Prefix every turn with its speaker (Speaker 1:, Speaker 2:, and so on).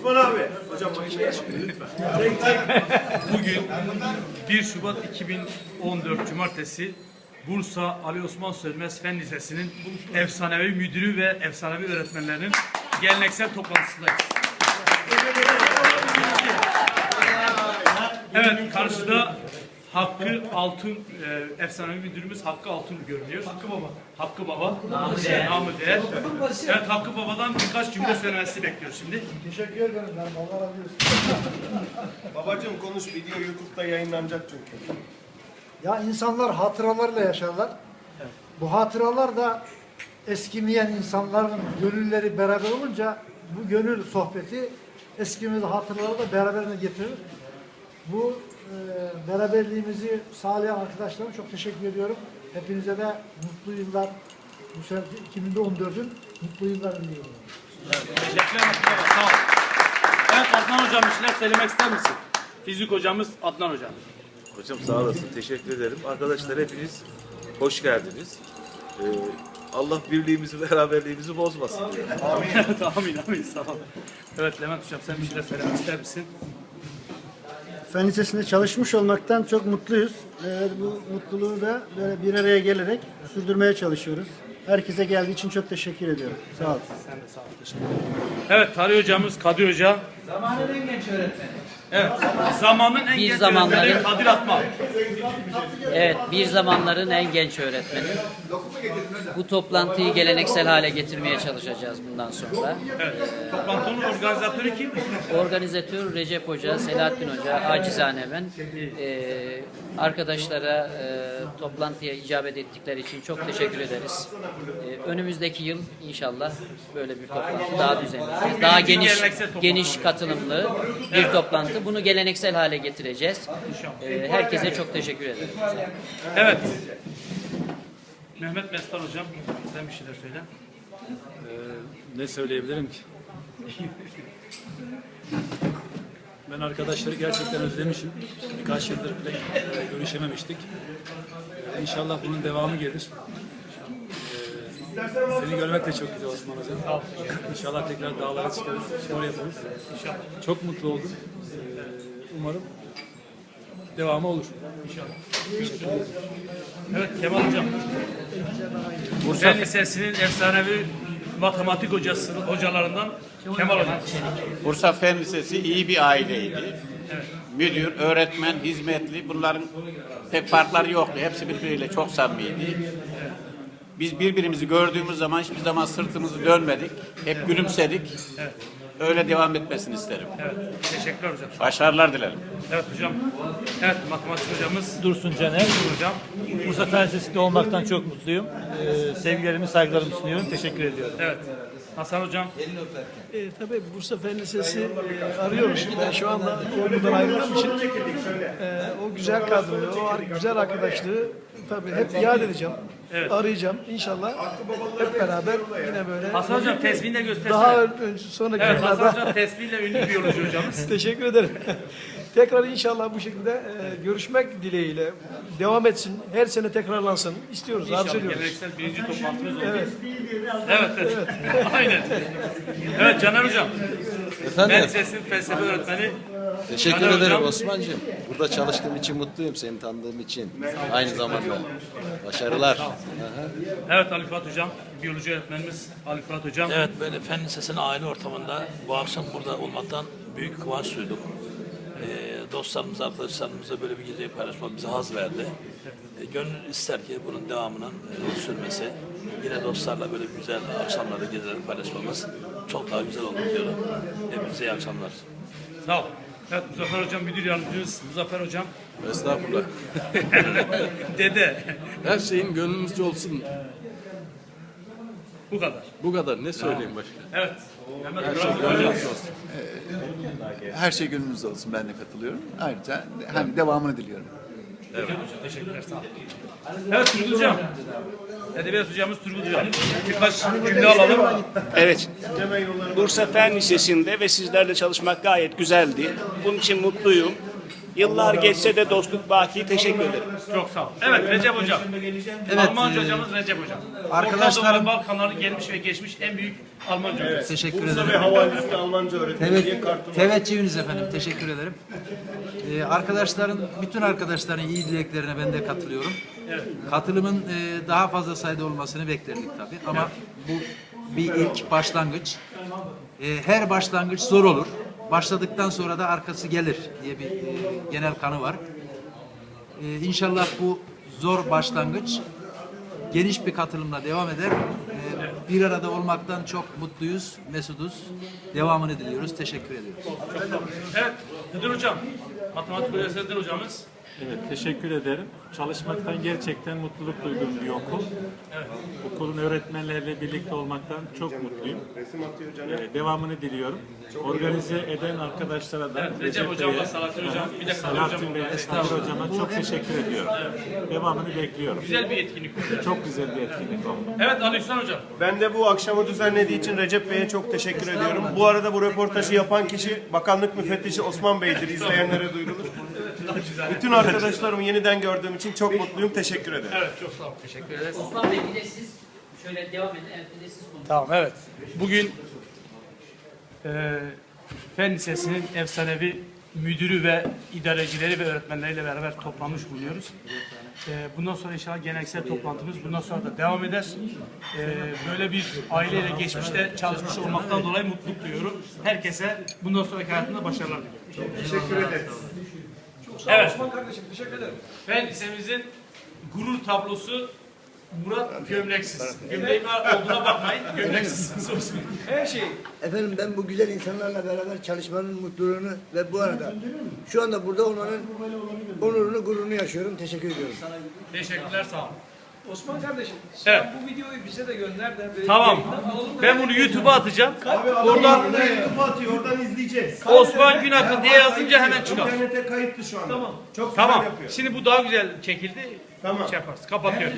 Speaker 1: Osman abi. Hocam makineye lütfen.
Speaker 2: Bugün 1 Şubat 2014 Cumartesi Bursa Ali Osman Sönmez Fen Lisesi'nin efsanevi müdürü ve efsanevi öğretmenlerinin geleneksel toplantısındayız. Evet karşıda Hakkı Altın, e, efsanevi müdürümüz Hakkı Altın görünüyor. Hakkı Baba. Hakkı Baba. Namı değer. Namı değer. Evet Hakkı Baba'dan birkaç cümle söylemesi bekliyor şimdi.
Speaker 3: Teşekkür ederim ben. Allah razı olsun.
Speaker 1: Babacım konuş video YouTube'da yayınlanacak çünkü.
Speaker 3: Ya insanlar hatıralarla yaşarlar. Bu hatıralar da eskimeyen insanların gönülleri beraber olunca bu gönül sohbeti eskimiz hatıraları da beraberine getirir. Bu beraberliğimizi sağlayan arkadaşlarıma çok teşekkür ediyorum. Hepinize de mutlu yıllar, bu sene 2014'ün mutlu yıllar diliyorum.
Speaker 2: Teşekkürler. Sağ ol. Evet Adnan Hocam bir şeyler söylemek ister misin? Fizik hocamız Adnan Hocam.
Speaker 4: Hocam sağ olasın. Teşekkür ederim. Arkadaşlar hepiniz hoş geldiniz. Ee, Allah birliğimizi, beraberliğimizi bozmasın.
Speaker 2: Evet, amin amin sağ ol. Evet Levent Hocam sen bir şeyler söylemek ister misin?
Speaker 5: Fen Lisesi'nde çalışmış olmaktan çok mutluyuz. Ee, bu mutluluğu da böyle bir araya gelerek sürdürmeye çalışıyoruz. Herkese geldiği için çok teşekkür ediyorum. Sağ olun.
Speaker 2: Sen de sağ ol. Teşekkür ederim. Evet Tarih Hocamız Kadir Hoca. Zamanın en genç öğretmeni. Evet. Zamanın en
Speaker 6: Bir
Speaker 2: genç
Speaker 6: zamanların-
Speaker 2: öğretmeni Kadir Atma.
Speaker 6: Evet, bir zamanların en genç öğretmeni. Bu toplantıyı geleneksel hale getirmeye çalışacağız bundan sonra.
Speaker 2: Evet. Toplantının organizatörü kim?
Speaker 6: Organizatör Recep Hoca, Selahattin Hoca, acizane ben. Ee, arkadaşlara e, toplantıya icabet ettikleri için çok teşekkür ederiz. Ee, önümüzdeki yıl inşallah böyle bir toplantı daha düzenleyeceğiz. Daha geniş geniş katılımlı bir toplantı. Bunu geleneksel hale getireceğiz. Ee, herkese çok teşekkür ederim.
Speaker 2: Evet. Mehmet Mestan Hocam sen bir şeyler söyle.
Speaker 7: Ne söyleyebilirim ki? Ben arkadaşları gerçekten özlemişim. Birkaç yıldır bile görüşememiştik. E, İnşallah bunun devamı gelir. Seni görmek de çok güzel Osman Hocam. İnşallah tekrar dağlara çıkarız, spor yaparız. Çok mutlu oldum. E, Umarım devamı olur.
Speaker 2: Evet Kemal Hocam. Bursa Lisesi'nin efsanevi matematik hocası hocalarından Kemal Hocam.
Speaker 8: Bursa Fen Lisesi iyi bir aileydi. Müdür, öğretmen, hizmetli bunların pek farkları yoktu. Hepsi birbiriyle çok samimiydi. Biz birbirimizi gördüğümüz zaman hiçbir zaman sırtımızı dönmedik. Hep gülümsedik. Öyle devam etmesini isterim.
Speaker 2: Evet. Teşekkürler hocam.
Speaker 8: Başarılar dilerim.
Speaker 2: Evet hocam. Evet matematik hocamız
Speaker 9: Dursun Caner.
Speaker 2: hocam.
Speaker 9: Bursa Fen olmaktan çok mutluyum. Ee, sevgilerimi, saygılarımı sunuyorum. Teşekkür ediyorum.
Speaker 2: Evet. Hasan hocam.
Speaker 10: E, tabii Bursa Fen Lisesi e, arıyoruz. Ben şu anda buradan ayrıldığım için e, o güzel kadroyu, o güzel arkadaşlığı tabii hep yad edeceğim. Arayacağım. İnşallah hep beraber yine böyle
Speaker 2: Hasan hocam tesbihini de göstersene.
Speaker 10: daha önce sonraki
Speaker 2: Evet Hasan
Speaker 10: yıllarda
Speaker 2: hocam tesbihle ünlü biyoloji hocamız.
Speaker 10: teşekkür ederim. Tekrar inşallah bu şekilde e, görüşmek dileğiyle devam etsin. Her sene tekrarlansın. İstiyoruz, arzu
Speaker 2: İnşallah
Speaker 10: ediyoruz.
Speaker 2: geleneksel birinci toplantımız olur. Evet. Evet. evet. Aynen. Evet Caner hocam.
Speaker 11: Efendim,
Speaker 2: Ben Lisesi'nin felsefe öğretmeni.
Speaker 11: teşekkür
Speaker 2: Caner
Speaker 11: ederim
Speaker 2: hocam.
Speaker 11: Osman'cığım. Burada çalıştığım için mutluyum, seni tanıdığım için. Aynı zamanda. Başarılar. Aha.
Speaker 2: Evet Ali Fuat hocam. Biyoloji öğretmenimiz Ali Fuat hocam.
Speaker 9: Evet böyle fen lisesinin aile ortamında bu akşam burada olmaktan büyük kıvanç duyduk. Ee, dostlarımız, arkadaşlarımızla böyle bir geceyi paylaşmak bize haz verdi. Ee, gönül ister ki bunun devamının e, sürmesi, yine dostlarla böyle güzel akşamları, geceleri paylaşmamız çok daha güzel olur diyorum. Hepinize iyi akşamlar.
Speaker 2: Sağ ol. Evet Muzaffer hocam müdür yardımcımız Muzaffer hocam.
Speaker 7: Estağfurullah.
Speaker 2: Dede.
Speaker 7: Her şeyin gönlümüzce olsun.
Speaker 2: Bu kadar.
Speaker 7: Bu kadar. Ne söyleyeyim başka?
Speaker 2: Evet. Mehmet Burak hocam.
Speaker 12: Her şey gönlünüzde olsun ben de katılıyorum. Ayrıca hani devamını diliyorum.
Speaker 2: Evet. Teşekkürler. Sağ ol. Evet Turgut hocam. Edebiyat hocamız Turgut hocam. Birkaç cümle alalım.
Speaker 8: Evet. Bursa Fen Lisesi'nde ve sizlerle çalışmak gayet güzeldi. Bunun için mutluyum.
Speaker 13: Yıllar geçse de dostluk baki. Teşekkür ederim.
Speaker 2: Çok sağ ol. Evet Recep Hocam.
Speaker 14: Evet,
Speaker 2: Almanca
Speaker 14: e,
Speaker 2: hocamız Recep Hocam.
Speaker 14: arkadaşlarım-
Speaker 2: Orta Doğu ve Balkanların gelmiş ve geçmiş en büyük Almanca hocası.
Speaker 14: Teşekkür
Speaker 1: Bursa ve
Speaker 14: ederim.
Speaker 1: Havalis'te Almanca öğretmeni diye
Speaker 14: Evet,
Speaker 1: kartım var.
Speaker 14: teveccühünüz efendim. Teşekkür ederim. Ee, arkadaşların, bütün arkadaşların iyi dileklerine ben de katılıyorum. Katılımın e, daha fazla sayıda olmasını beklerdik tabii. Ama bu bir ilk başlangıç. E, her başlangıç zor olur. Başladıktan sonra da arkası gelir diye bir e, genel kanı var. E, inşallah bu zor başlangıç geniş bir katılımla devam eder. E, bir arada olmaktan çok mutluyuz, mesuduz. Devamını diliyoruz. Teşekkür ediyoruz.
Speaker 2: Evet Hıdır Hocam. Matematik hocası Hıdır Hocamız.
Speaker 7: Evet, teşekkür ederim. Çalışmaktan gerçekten mutluluk duyduğum bir okul. Okulun öğretmenleriyle birlikte olmaktan çok mutluyum. Ee, devamını diliyorum. Organize eden arkadaşlara da
Speaker 2: Evet, Recep Hocam
Speaker 7: Bey'e,
Speaker 2: Salahattin Hocam. Bir Kadir
Speaker 7: Selahattin
Speaker 2: Hocam.
Speaker 7: Bey'e, Kadir Hocam'a çok teşekkür ediyorum. Devamını bekliyorum.
Speaker 2: Güzel bir etkinlik oldu.
Speaker 7: Çok güzel bir etkinlik oldu.
Speaker 2: Evet Ali Hüsnü Hocam.
Speaker 1: Ben de bu akşamı düzenlediği için Recep Bey'e çok teşekkür ediyorum. Bu arada bu röportajı yapan kişi Bakanlık Müfettişi Osman Bey'dir. İzleyenlere duyurulur. Bütün arkadaşlarımı yeniden gördüğüm için çok mutluyum. Teşekkür ederim.
Speaker 2: Evet çok sağ olun. Teşekkür ederiz.
Speaker 6: Osman Bey bir de siz şöyle devam edin. Evet bir de siz konuşun.
Speaker 2: Tamam evet. Bugün e, Fen Lisesi'nin efsanevi müdürü ve idarecileri ve öğretmenleriyle beraber toplanmış bulunuyoruz. E, bundan sonra inşallah geleneksel toplantımız bundan sonra da devam eder. E, böyle bir aileyle geçmişte çalışmış olmaktan dolayı mutluluk duyuyorum. Herkese bundan sonraki hayatında başarılar diliyorum.
Speaker 1: Teşekkür ederiz.
Speaker 2: Evet.
Speaker 10: Osman kardeşim teşekkür ederim.
Speaker 2: Fen Lisemizin gurur tablosu Murat Gömleksiz. Gömleğin var olduğuna bakmayın. Gömleksiz olsun.
Speaker 10: Her şey
Speaker 15: Efendim ben bu güzel insanlarla beraber çalışmanın mutluluğunu ve bu arada şu anda burada olmanın onurunu, gururunu yaşıyorum. Teşekkür ediyorum.
Speaker 2: Teşekkürler sağ olun.
Speaker 10: Osman kardeşim sen
Speaker 2: Evet.
Speaker 10: bu videoyu bize de gönder de böyle
Speaker 2: Tamam. Ben bunu YouTube'a atacağım.
Speaker 1: Oradan
Speaker 2: Oradan
Speaker 1: YouTube'a atıyor. Oradan izleyeceğiz.
Speaker 2: Osman Günakıl diye yazınca hemen çıkar.
Speaker 1: İnternete kayıtlı şu anda.
Speaker 10: Tamam.
Speaker 1: Çok güzel
Speaker 2: Tamam.
Speaker 1: yapıyor.
Speaker 2: Şimdi bu daha güzel çekildi.
Speaker 1: Tamam.
Speaker 2: Şey yaparız. Kapatıyorum.